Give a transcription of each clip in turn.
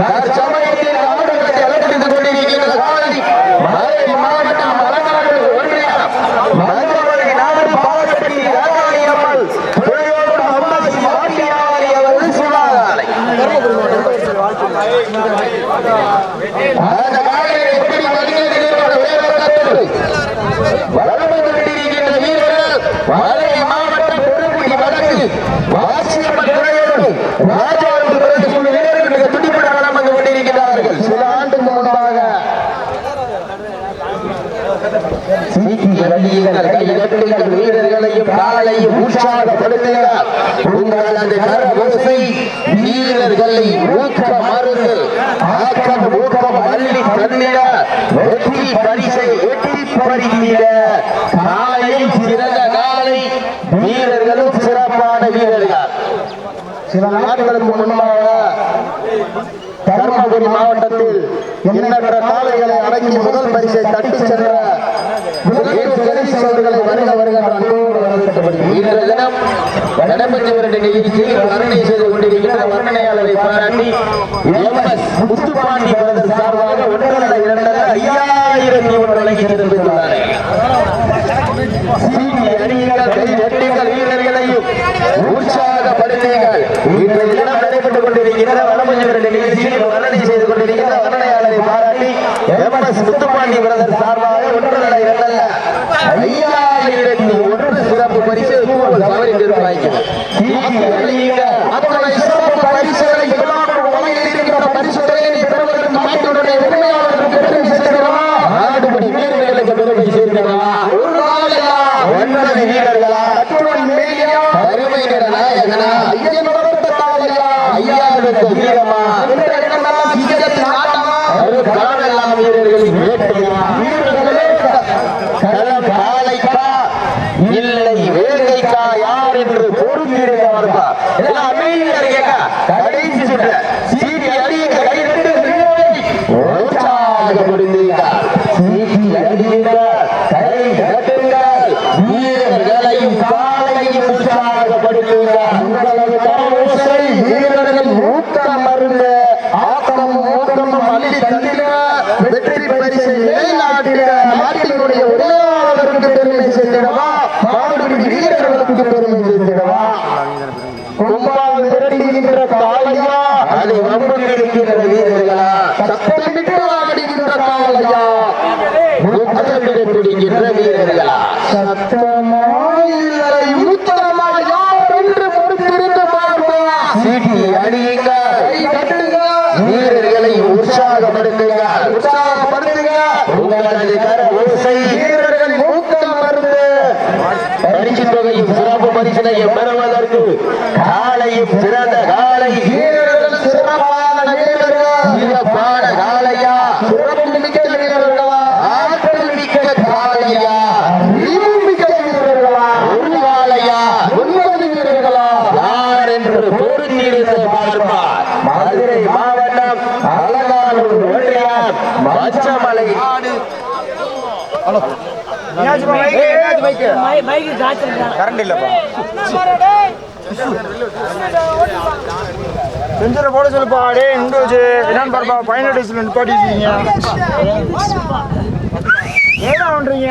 தற்சமயத்தில் ஆடுகளத்தை அலங்கரித்துக் கொண்டிருக்கின்ற காலை மதுரை மாவட்டம் மலநாடு ஒன்றியம் மதுரை நாடு பாலப்பட்டி ராஜாளியம்மன் துறையோடு அம்மாசி மாட்டியாரி அவர்கள் சிவாகாலை அந்த காலையை எப்படி மதிக்கிறீர்கள் உயர்வதற்கு வளர்ந்து கொண்டிருக்கின்ற வீரர்கள் மதுரை மாவட்டம் பெருங்குடி வடக்கு வாசியம்மன் துறையோடு ராஜாவுக்கு பிறகு சில வீரர்கள் மிக துடிப்புடன் வளம் வந்து கொண்டிருக்கிறார்கள். சில ஆண்டுக்கு முன்பாக வீரர்களையும் காலையும் உற்சாகப்படுத்துங்கள் உங்களது கரவசை வீரர்களை ஊக்க ஆக்கம் ஊக்கம் அள்ளி தந்திட வெற்றி பரிசை வெற்றி பரிசிட காலையும் சிறந்த காலை வீரர்களும் சிறப்பான வீரர்கள். சில நாட்களுக்கு முன்பாக தருமபுரி மாவட்டத்தில் எண்ணற்ற காலைகளை அடக்கி முதல் பரிசை தட்டி சென்ற அவர்களை வருக வருக என்ற அன்போடு வரவேற்கப்படுகிறது. இன்றைய தினம் நடைபெற்று வருகிற நிகழ்ச்சியில் வர்ணனை செய்து கொண்டிருக்கிற வர்ணனையாளரை பாராட்டி எம்எஸ் முத்துப்பாண்டி பிரதர் சார்பாக ஒன்றரை இரண்டரை ஐயாயிரத்தி ஒன்று வழங்கி Yeah. காலையும் உற்சாகப்படுத்துங்கள் உங்களது கரவோசை வீரர்கள் ஊக்கம் மருந்து ஆக்கமும் ஊக்கமும் அள்ளி தந்திட வெற்றி பரிசை நிலைநாட்டிட நாட்டினுடைய உரிமையாளருக்கு பெருமை சேர்த்திடவா மாடுபிடி வீரர்களுக்கு பெருமை சேர்த்திடவா கும்பால் விரட்டுகின்ற காளையா அதை வம்புக்கு இருக்கின்ற வீரர்களா சத்தமிட்டு ஆடுகின்ற காளையா முத்தமிட்டு பிடிக்கின்ற வீரர்களா சத்தமா இல்லை உத்தரமா யார் என்று பொறுத்திருந்து பார்ப்பா சீட்டி அடியுங்க வீரர்களை உற்சாகப்படுத்துங்க உற்சாகப்படுத்துங்க உங்களது கர ஓசை வீரர்கள் ஊக்கம் மருந்து பரிசு தொகையும் சிறப்பு பரிசனையும் பெறுவதற்கு காலையும் சிறந்த காலை வீரர்கள் சிறப்பான வீரர்கள் சிறப்பான காலையா சிறப்பு மிக்க வீரர்களா ஆற்றல் மிக்க காலையா அறிவு மிக்க வீரர்களா ஒரு காலையா ஒன்பது வீரர்களா யார் என்று பொருந்திருந்த பார்ப்பார் மதுரை மாவட்டம் அலங்கானூர் ஒன்றியம் மச்சமலை கரண்ட் இல்லப்பா. செஞ்சுற போட சொல்லுப்பா. டே இண்டு வச்சு என்னன்னு பாருப்பா. பதினெட்டு வயசுல நிப்பாட்டி ஏடா பண்றீங்க?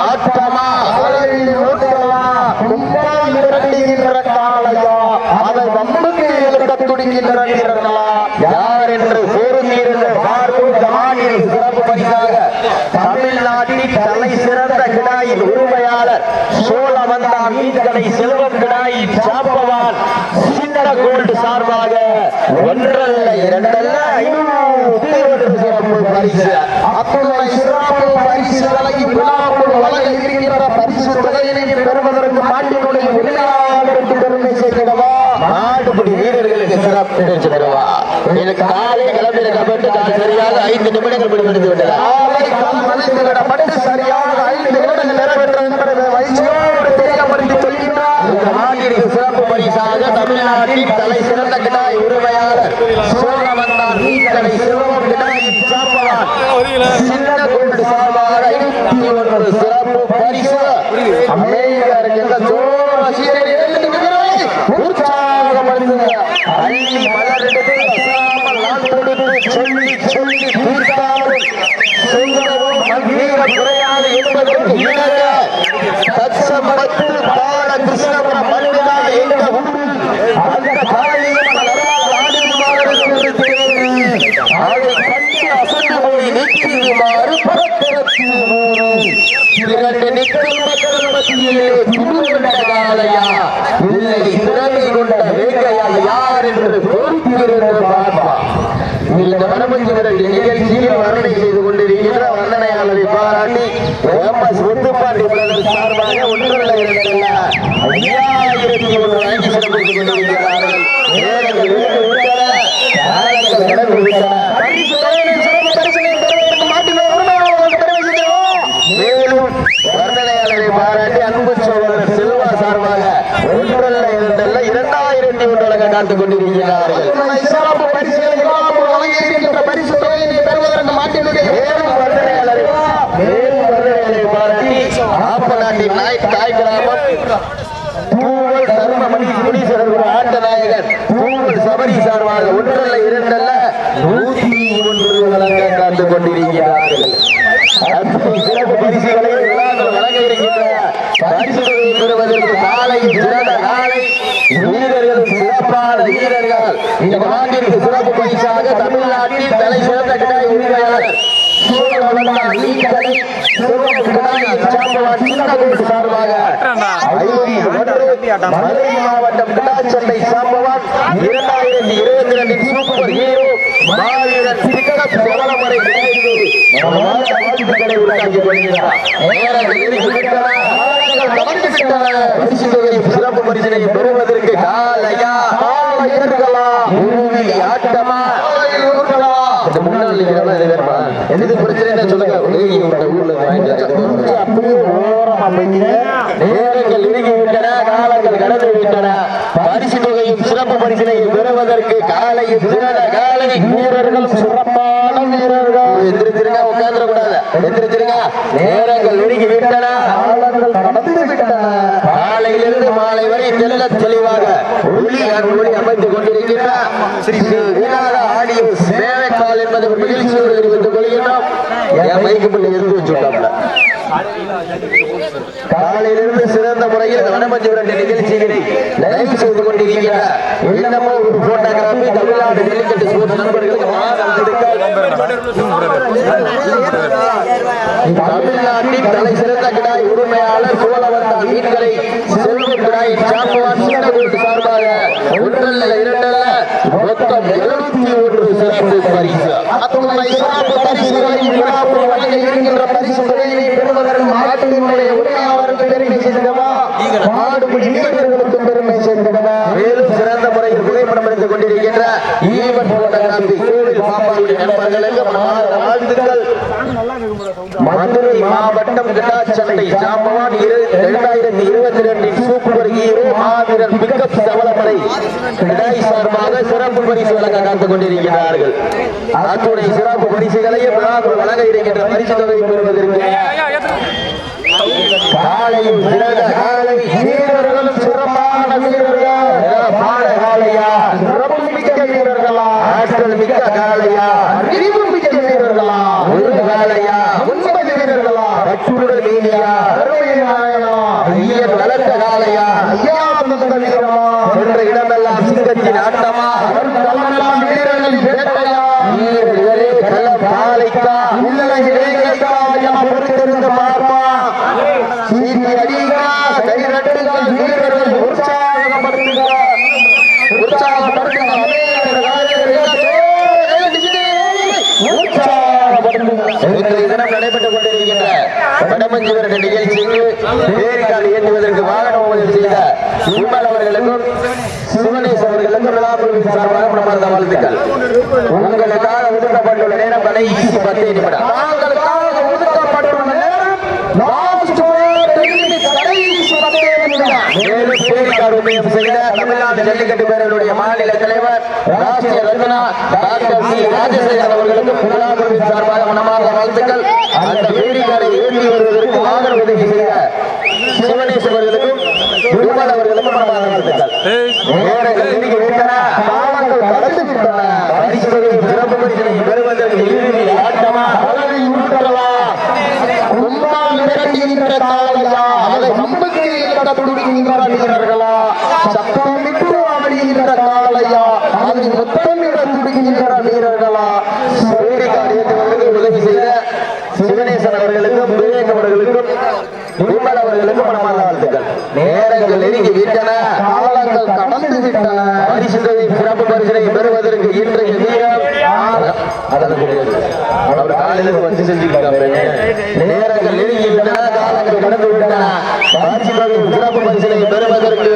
ஆட்டமா அதை வம்புக்கு இழுக்க துடிக்கின்ற வீரர்களா யார் என்று பொருந்திருந்த பார்க்கும் ஜமானின் சிறப்பு பரிசாக தமிழ்நாட்டில் தலை சிறந்த கிடாயின் உரிமையாளர் சோழவந்தான் மீன்கடை செல்வம் சாப்பவான். சின்ன கோல்டு சார்பாக ஒன்றல்ல இரண்டல்ல ஐநூத்தி ஒன்று சிறப்பு பரிசு. அத்துணை சிறப்பு வழங்க இருக்கின்ற பரிசு தொகையினை பெறுவதற்கு பெருமை சேர்த்திடவா நாட்டுப்படி வீரர்களுக்கு சிறப்பு கிடைச்சிடவா எனக்கு காலை கிளம்பியிருக்கப்பட்டு சரியாக ஐந்து நிமிடங்கள் முடிவடைந்து ஆலை கால் மலைந்து விடப்பட்டு சரியாக ஐந்து நிமிடங்கள் நிறைவேற்றது என்பதை மகிழ்ச்சியோடு தெரியப்படுத்திக் கொள்கின்றார் இந்த மாட்டிற்கு சிறப்பு பரிசாக தமிழ்நாட்டின் தலை சிறந்த கிடாய் உரிமையாளர் சோழவந்தான் நீக்கடை சிறுவம் கிடாய் சாப்பவான் சின்ன குண்டு சார்பாக சிறப்பு பரிசு அமைதியா இருக்கின்ற அள்ளி மலரெடுத்து அசாமல் நான் கொடுத்து சொல்லி சொல்லி தீர்த்தாலும் மந்திர குறையாது என்பதற்கு இணங்க நிகழ்ச்சியில் வர்ணனை செய்து கொண்டிருக்கின்ற வர்ணனையாளரை பாராட்டி எம்எஸ் முத்துப்பாண்டி சார்பாக ஒன்றல்ல ஐயாயிரத்தி ஒன்று வாங்கி சிறப்பித்துக் காத்துக் கொண்டிருக்கிறார்கள். சிறப்பு பரிசுகளை எல்லாம் வழங்கி இருக்கின்ற பரிசு தொகையினை பெறுவதற்கு மாட்டினுடைய மேலும் பாராட்டி நாய் தாய் கிராமம் நாயகர் சபரி சார்பாக ஒன்றல்ல இரண்டல்ல நூத்தி ஒன்று வழங்க காத்துக் கொண்டிருக்கிறார்கள் அத்தனை சிறப்பு பரிசுகளை விழாக்கள் வழங்க இருக்கின்ற பரிசுகளை பெறுவதற்கு நாளை சிறந்த நாளை வீரர்கள் சிறப்பான வீரர்கள் இந்த நாட்டிற்கு சிறப்பு பரிசாக தமிழ்நாட்டின் தலை சிறந்த கிடாய் உரிமையாளர் சூழவந்தான் நீக்கடை சிறப்பு கிடாய் சாம்பவான் சின்னகோடு சார்பாக ஐநூத்தி ஒன்று மதுரை மாவட்டம் கிடாச்சண்டை சாம்பவான் இரண்டாயிரத்தி இருபத்தி ரெண்டின் சூப்பர் ஹீரோ மாவீரன் சிக்கப் சோழமலை வாழ்த்துக்களை உண்டாக்கி கொள்கிறார். சிறப்பு பரிசனை பெறுவதற்கு காலையா? ஆட்டமா? எது பிரச்சனை சொல்லுங்க? ஏய், இவங்க ஊர்ல இருந்து வாங்கிட்டு வராங்க. அப்படியே ஓரமா போய்ங்க நேரங்கள் இறுகி விட்டன காலங்கள் கடந்து விட்டன. பரிசு தொகையும் சிறப்பு பரிசினை பெறுவதற்கு காலையும் சிறந்த காலை. வீரர்கள் சிறப்பான வீரர்கள். எந்திரிச்சிருங்க உட்கார்ந்துட கூடாது எந்திரிச்சிருங்க. நேரங்கள் நெருங்கி விட்டன. காலங்கள் கடந்து விட்டன. காலையிலிருந்து மாலை வரை தெல்ல தெளிவாக ஒளி அருள்மொழி அமைத்துக் கொண்டிருக்கிறார் ஸ்ரீ வீணாக ஆடியோ சேவைக்கால் என்பதை ஒரு மகிழ்ச்சியோடு தெரிவித்துக் கொள்கிறோம். என் மைக்கு பண்ணி இருந்து வச்சுட்டாப்ல காலையிலிருந்து சிறந்த முறையில் வனமஞ்சுடன் நிகழ்ச்சிகளை லைவ் செய்து கொண்டிருக்கிறார் என்னமோ ஒரு போட்டோகிராபி தமிழ்நாடு டெலிகேட் ஸ்போர்ட்ஸ் நண்பர்களுக்கு தமிழ்நாட்டின் தலை சிறந்த கிடாய் உரிமையாளர் சோழவந்தான் மீன்களை செல்வ சாம்பவான் சின்னகுண்டு சார்பாக ஒன்றல்ல இரண்டல்ல மொத்தம் எழுபத்தி ஒன்று சிறப்பு பரிசு. அத்துணை சிறப்பு பரிசுகளை வழங்க இருக்கின்ற பரிசு பெறுவதற்கு மாட்டினுடைய வீரர்களுக்கு பெருமை சேர்க்கிறவா மேலும் சிறந்த முறையில் புகைப்படம் கொண்டிருக்கின்ற ஈவன் மதுரை மாவட்டம் கிட்டாச்சண்டை சாம்பவான் இரண்டாயிரத்தி இருபத்தி ரெண்டின் சூப்பர் ஹீரோ மாவீரர் பிக்கப் சவளமலை கிடாய் சார்பாக சிறப்பு பரிசு வழங்க காத்துக் கொண்டிருக்கிறார்கள். அத்துணை சிறப்பு பரிசுகளையும் விழாவில் வழங்க இருக்கின்ற பரிசு தொகை பெறுவதற்கு காலையும் காலை வீரர்களும் சிறப்பான வீரர்கள். பாட காலையா சிறப்பு மிக்க வீரர்களா ஆற்றல் மிக்க காலையா அறிவு மிக்க வீரர்களா ஒரு காலையா உண்மை வீரர்களா கட்டுடல் மீனியா கருணை நாயனா ஐயன் வளர்த்த காலையா ஐயா அந்த வீரமா சென்ற இடமெல்லாம் சிங்கத்தின் ஆட்டமா அவர்களெல்லாம் வீரர்களின் வேட்டையா வீரர்களே கள்ள காலைக்கா இல்லை வேங்கைக்கா என பொறுத்திருந்து பார்ப்பா சீட்டி அடிகா கைரட்டுகள் வீரர்கள் உற்சாகப்படுத்துக உற்சாகப்படுத்துக உற்சாகப்படுத்துங்க இன்றைய தினம் வருகின்ற கொண்டிருக்கின்ற நிகழ்ச்சிக்கு பேரிக்கால் இயங்குவதற்கு வாகன உதவி செய்த உண்மல் அவர்களுக்கும் சிவனேஷ் அவர்களுக்கும் விழாக்குழுவின் சார்பாக பிரமாத வாழ்த்துக்கள். உங்களுக்காக ஒதுக்கப்பட்டுள்ள நேரம் கடைசி பத்து நிமிடம். மேலும் செய்த தமிழ்நாடு ஜல்லிக்கட்டு பேரவையுடைய மாநில தலைவர் ராஷ்டிரிய ரத்னா டாக்டர் சி. ராஜசேகர் சார்பாக மனமார்ந்த வாழ்த்துக்கள். அந்த பேரிக்காரை ஏற்றி வருவதற்கு வாகன உதவி செய்த சிவனேஷ் அவர்களுக்கும் அவர்களுக்கும் மனமார்ந்த வாழ்த்துக்கள். விட்டன கடந்து விட்டன சிறப்பு பெறுவதற்கு இறுதி ஆட்டமா? உருட்டலா வீரர்களா சத்தமிட்டு அமடுகின்ற காளையா அதை முத்தமிட வீரர்களா பேரி காரியத்திற்கு உதவி செய்த சிவனேசன் அவர்களுக்கும் விவேக் அவர்களுக்கும் விமல் அவர்களுக்கும் மனமார்ந்த வாழ்த்துக்கள். நேரங்கள் நெருங்கி விட்டன காலங்கள் கடந்து விட்டன. பரிசு சிறப்பு பரிசனை பெறுவதற்கு இன்றைய வீரம் அவர் காலையில் வந்து செஞ்சுக்கிட்டாங்க நேரங்கள் நெருங்கி விட்டன காலங்கள் கடந்து விட்டன. பரிசு சிறப்பு பரிசினை பெறுவதற்கு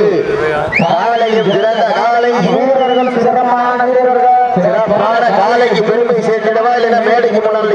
காலையில் சிறந்த காலை. வீரர்கள் சிறப்பான வீரர்கள் சிறப்பான காலைக்கு பெருமை சேர்த்திடவா இல்லைன்னா மேடைக்கு முன்னால் இருக்கிற முன்னூறு வீரருக்கு பெருமை சேர்க்கவா நேரம் நெருங்கி விட்டன காலங்கள் கடந்து விட்டன. பரிசு தொகை சிறப்பு பரிசினை பெறுவதற்கு காலையும் சிறந்த காலை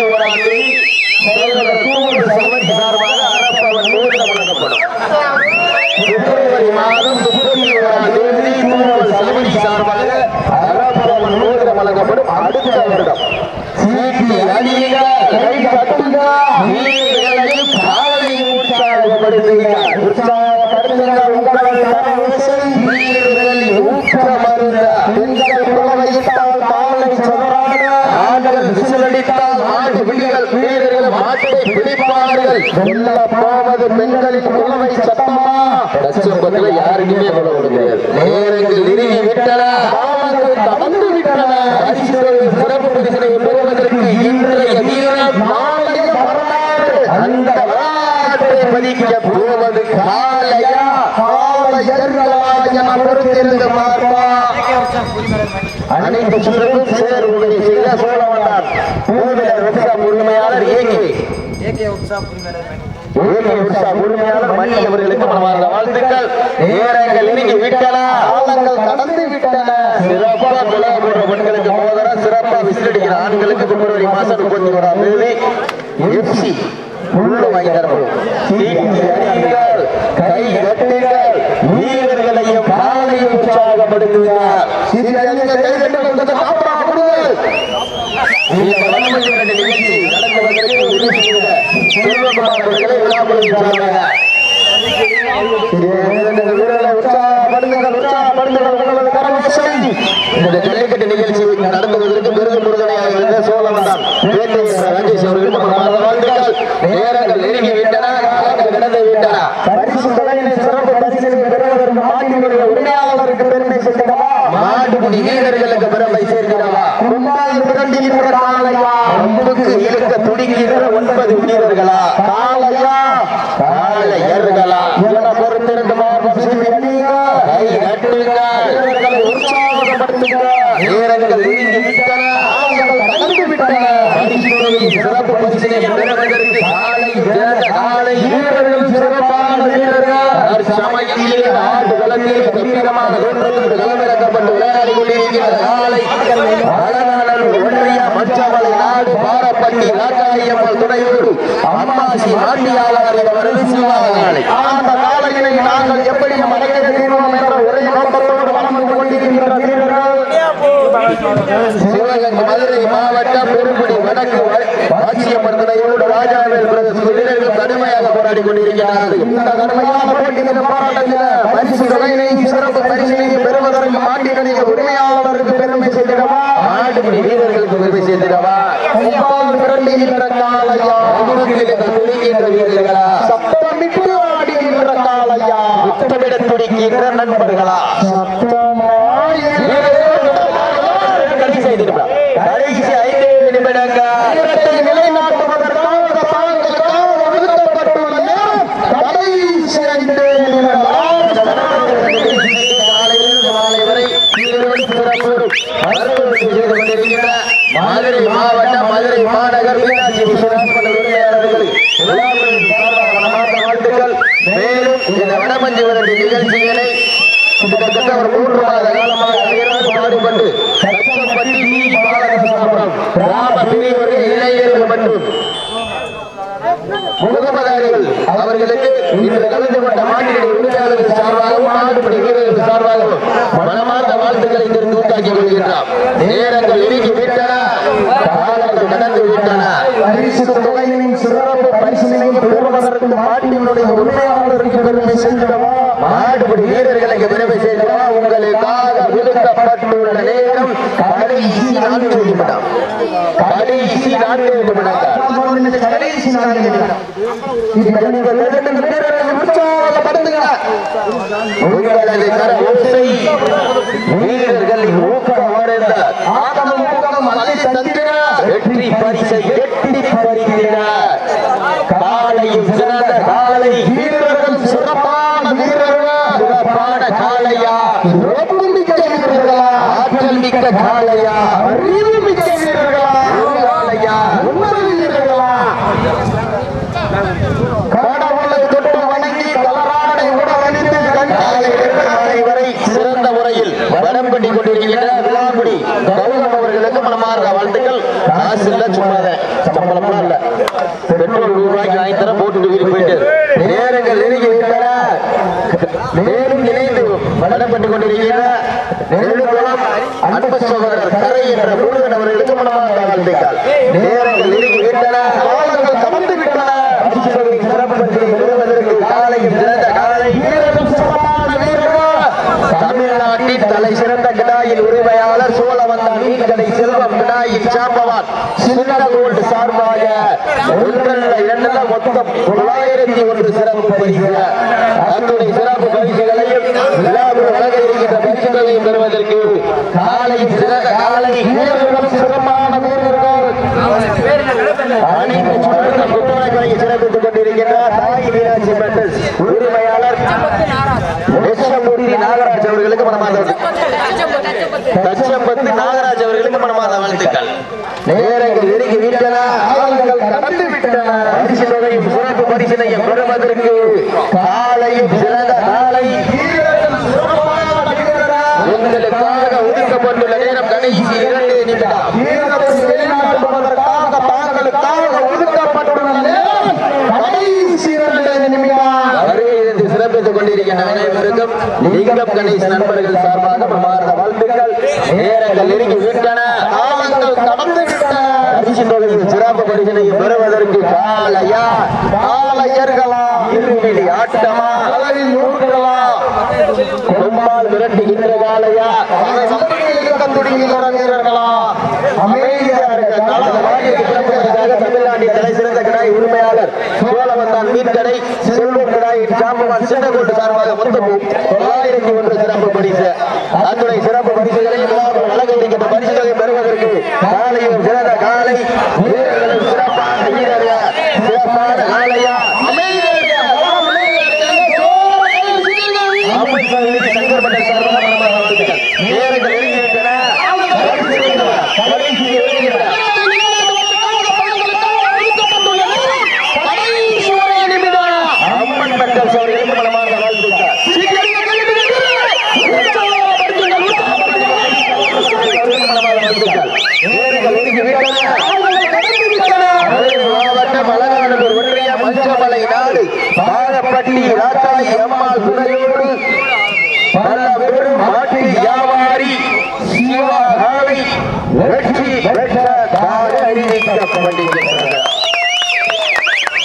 மாதம் முப்பத்தி ஓராம் தேதி சகோதரர் சார்பாக அரப்பவன் மோதிரம் வழங்கப்படும். பிப்ரவரி மாதம் முப்பத்தி ஓராம் தேதி சார்பாக வழங்கப்படும் அடுத்த வருடம். சீட்டி கை காலை உற்சாகப்படுத்துங்க உற்சாகப்படுத்துங்க ஊக்கமருந்த காலை விசிலடித்தால் மாட்டு பிடிகள் வீரர்கள் மாட்டை பிடிப்பார்கள். வெல்ல போவது பெண்களின் புலவை சத்தமா? லட்சம்பத்துல யாருக்குமே சொல்ல முடியாது நேரங்கள் நெருங்கி விட்டன. காலங்கள் விட்டன. சிறப்பு பெறுவதற்கு இன்றைய வீரர் நாளைய வரலாறு. அந்த வரலாற்றை பதிக்க போவது காலையா? அனைத்து அவர்களுக்கு மனமார்ந்த வாழ்த்துக்கள் நேரங்கள் விட்டன ஆழங்கள் கடந்து விட்டன சிறப்பா குலா போன்ற பெண்களுக்கு மோதர விசிலடிக்கிற ஆண்களுக்கு பிப்ரவரி மாசம் முப்பத்தி ஓராம் தேதி உள்ள வாங்கி தரப்படும் கை கட்டுங்கள் வீரர்களையும் காலையும் உற்சாகப்படுத்துகிறார் சிறிய கொஞ்சம் காப்பா செல்வகுமார் அவர்களை உற்சாகப்படுத்துங்கள் உற்சாகப்படுத்துங்கள் உங்களது கரவசை இந்த ஜல்லிக்கட்டு நிகழ்ச்சி நடத்துவதற்கு பெரும் உறுதுணையாக இருந்த சோழவந்தான் பேட்டை என்ற ராஜேஷ் அவர்களுக்கு மனமார்ந்த வாழ்த்துக்கள் நேரங்கள் நெருங்கி விட்டன காலங்கள் கடந்து விட்டன பரிசு தொகையினை சிறப்பு பரிசினை பெறுவதற்கு மாட்டினுடைய உரிமையாளருக்கு பெருமை நாட்டுக்குடி வீரர்களுக்கு பெருமை சேர்க்கிறவா? கும்பால் மிரண்டுகின்ற காளையா? அம்புக்கு இழுக்க துடிக்கின்ற ஒன்பது வீரர்களா? காலையா காலையர்களா என்ன பொறுத்திருந்து மாறும் கை உற்சாகப்படுத்துங்க விட்டன. கடந்து விட்டன. சிறப்பு பரிசினை பெறுவதற்கு காலை காலை வீரர்கள் மதுரை மாவட்டம் பெருங்குடி வடக்கு போராடி கொண்டிருக்கிறார்கள் இந்த கடுமையான போட்டியின் போராட்டத்தில் பரிசு தொகையினை சிறப்பு பரிசினை பெறுவதற்கு மாட்டினுடைய உரிமையாளருக்கு பெருமை வீரர்களுக்கு வீரர்களா சத்தமிட்டு ஆடுகின்ற முத்தமிட துடிக்கின்ற நண்பர்களா சத்தமாய் கடைசி ஐந்து நிமிடம் கடைசி ஐந்து நிமிடங்கள் வீரத்தை நிலைநாட்டுவதற்காக தாங்களுக்காக ஒதுக்கப்பட்டுள்ள நேரம் கடைசி ஐந்து நிமிடங்கள். காலையிலிருந்து மாலை வரை இருவரும் சிறப்போடும் அறுவடை செய்து கொண்டிருக்கிற மதுரை மாவட்டம் மதுரை மாநகர் மீனாட்சி விஸ்வநாத் வாழ்த்துக்கள். மேலும் இந்த வடமஞ்சி விரட்டு நிகழ்ச்சிகளை கிட்டத்தட்ட ஒரு மூன்று மாத காலமாக பாடுபட்டு கஷ்டப்பட்டு கிராம பிரிவுடைய இளைஞர்கள் மற்றும் முகமதாரிகள் அவர்களுக்கு இன்று கலந்து கொண்ட மாநில உரிமையாளர்கள் சார்பாகவும் மாட்டுப்படி வீரர்கள் சார்பாகவும் மனமார்ந்த வாழ்த்துக்களை இங்கிருந்து உண்டாக்கி கொள்கின்றோம் நேரங்கள் இறுகி விட்டன. பரிசு தொகையினையும் சிறப்பு பரிசினையும் பெறுவதற்கு மாட்டினுடைய உரிமையாளருக்கு பெருமை சென்றவா மாட்டுப்படி வீரர்களுக்கு பெருமை சேர்க்கிறோம் உங்களுக்காக ஒதுக்கப்பட்டுள்ள நேரம் கடைசி நான்கு நிமிடம். கடைசி நான்கு நிமிடங்கள் கடைசி நாள் இப்ப நீங்கள் எதிர்த்து வீரர்களை உற்சாகப்படுத்துங்க. உங்களது கர ஓசை வீரர்களின் ஊக்கம் பரிசை எட்டி பறிக்கிறார். காலையும் சிறந்த காலை வீரர்கள் சிறப்பான வீரர்கள் சிறப்பான காலையா? ரொம்ப மிக்க வீரர்களா? ஆற்றல் மிக்க காலையா? அறிவு மிக்க வீரர்களா காளையா உண்மை வீரர்களா கடவுளை தொட்டு வணங்கி கலராடை உடலணிந்து காலை கண்டாலை இருந்து மாலை வரை சிறந்த முறையில் வடம் கட்டி கொண்டிருக்கின்ற விழாக்குடி கௌதம் அவர்களுக்கு மனமார்ந்த வாழ்த்துக்கள் காசு இல்ல சும்மாதான் சம்பளம்லாம் இல்ல பெட்ரோல் நூறு ரூபாய்க்கு வாங்கி தர போட்டு வீடு போயிட்டு நேரங்கள் நெருங்கி விட்டன மேலும் இணைந்து வழங்கப்பட்டுக் கட்டி கொண்டிருக்கின்ற அன்பு சகோதரர் கரை என்ற முருகன் அவர்களுக்கு மனமார்ந்த வாழ்த்துக்கள் நேரங்கள் நெருங்கி விட்டன காலங்கள் கடந்து விட்டன. சிறப்பு பெறுவதற்கு காலை சிறந்த காலை. சிறப்பான வீரர்கள் தமிழ்நாட்டின் தலை சிறந்த கிடாயில் உரிமை. செல்வம் சாம்பவான் சின்ன கோல்டு சார்பாக ஒன்றல்ல இரண்டல்ல மொத்தம் தொள்ளாயிரத்தி ஒன்று சிறப்பு பரிசு அத்துடைய சிறப்பு பரிசுகளையும் விழாவில் வழங்க இருக்கின்ற பரிசுகளையும் பெறுவதற்கு காலை சிறந்த காலை வீரர்கள் சிறப்பான அனைத்து சிறப்பித்துக் கொண்டிருக்கின்ற தாய் மீனாட்சி மெட்டல்ஸ் உரிமையாளர் லட்சமூர்த்தி நாகராஜ் அவர்களுக்கு மனமார்ந்த தச்சம்பத்து நாகராஜ் அவர்களுக்கு மனமாத வாழ்த்துக்கள். நேரங்கள் நெருங்கி விட்டன காலங்கள் கடந்து விட்டன. பரிசு தொகையும் சிறப்பு பரிசினையும் பெறுவதற்கு காலையும் சிறந்த காலை வீரர்கள் சிறப்பான வீரர்கள் உங்களுக்காக ஒதுக்கப்பட்டுள்ள நேரம் கடைசி இரண்டு நிமிடம் வீரத்தை வெளிநாட்டுவதற்காக தாங்களுக்காக ஒதுக்கப்பட்டுள்ள நேரம் கடைசி இரண்டு நிமிடம் வருகையிலிருந்து சிறப்பித்துக் அனைவருக்கும் லிங்கம் கணேஷ் நண்பர்கள் சார்பாக மனமார்ந்த வாழ்த்துக்கள். நேரங்கள் நெருங்கி விட்டன காலங்கள் கடந்து விட்டன. சிறப்பு பரிசனையும் பெறுவதற்கு காலையா? காலையர்களா? இருமிழி ஆட்டமா? அளவில் நூறுகளா கொம்பால் விரட்டுகின்ற காலையா? தொடங்குகிறார்